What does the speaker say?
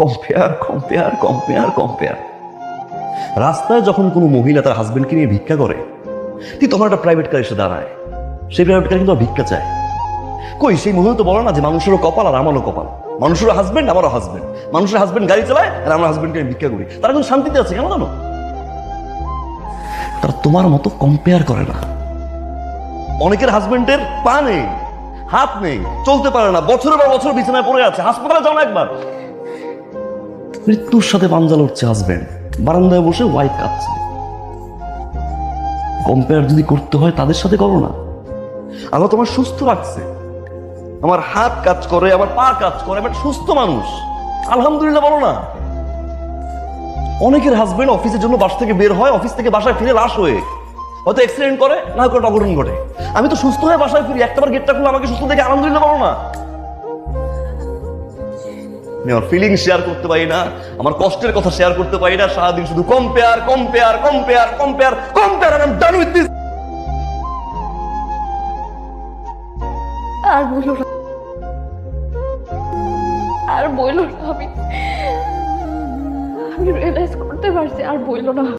Compare compare compare compare রাস্তায় যখন কোনো মহিলা তার হাজবেন্ডকে নিয়ে ভিক্ষা করে, ঠিক তখন একটা প্রাইভেট কার এসে দাঁড়ায়। সেই প্রাইভেট কার কিন্তু ভিক্ষা চায়। কই, সেই মহিলা তো বলো না যে মানুষেরও কপাল আর আমারও কপাল। মানুষেরও হাজবেন্ড আমারও হাজবেন্ড মানুষের হাজবেন্ড গাড়ি চালায় আর আমার হাজবেন্ডকে আমি ভিক্ষা করি। তারা কিন্তু শান্তিতে আছে কেন জানো? তারা তোমার মতো কম্পেয়ার করে না। অনেকের হাজবেন্ডের পা নেই, হাত নেই, চলতে পারে না, বছরের পর বছর বিছানায় পড়ে আছে, হাসপাতালে যাও না একবার। মৃত্যুর সাথে পাঞ্জা লড়ছে হাজবেন্ড বারান্দায় বসে ওয়াইফ কাঁদছে। কম্পেয়ার যদি করতে হয়, তাদের সাথে করো না। আল্লাহ তোমার সুস্থ রাখছে। আমার হাত কাজ করে, আমার পা কাজ করে আমি একটা সুস্থ মানুষ। আলহামদুলিল্লাহ বলো না। অনেকের হাজবেন্ড অফিসের জন্য বাস থেকে বের হয় অফিস থেকে বাসায় ফিরে লাশ হয়ে। হয়তো অ্যাক্সিডেন্ট করে, না কোনো অঘটন ঘটে। আমি তো সুস্থ হয়ে বাসায় ফিরি, একটাবার গেটটা খুলে আমাকে সুস্থ দেখে আলহামদুলিল্লাহ বলো না। আমি আমার ফিলিং শেয়ার করতে পারি না, আমার কষ্টের কথা শেয়ার করতে পারি না, সারাদিন শুধু compare compare compare compare compare আর বইল না। আর বইল না আমি আমি রিয়েলাইজ করতে পারছি, আর বইল না।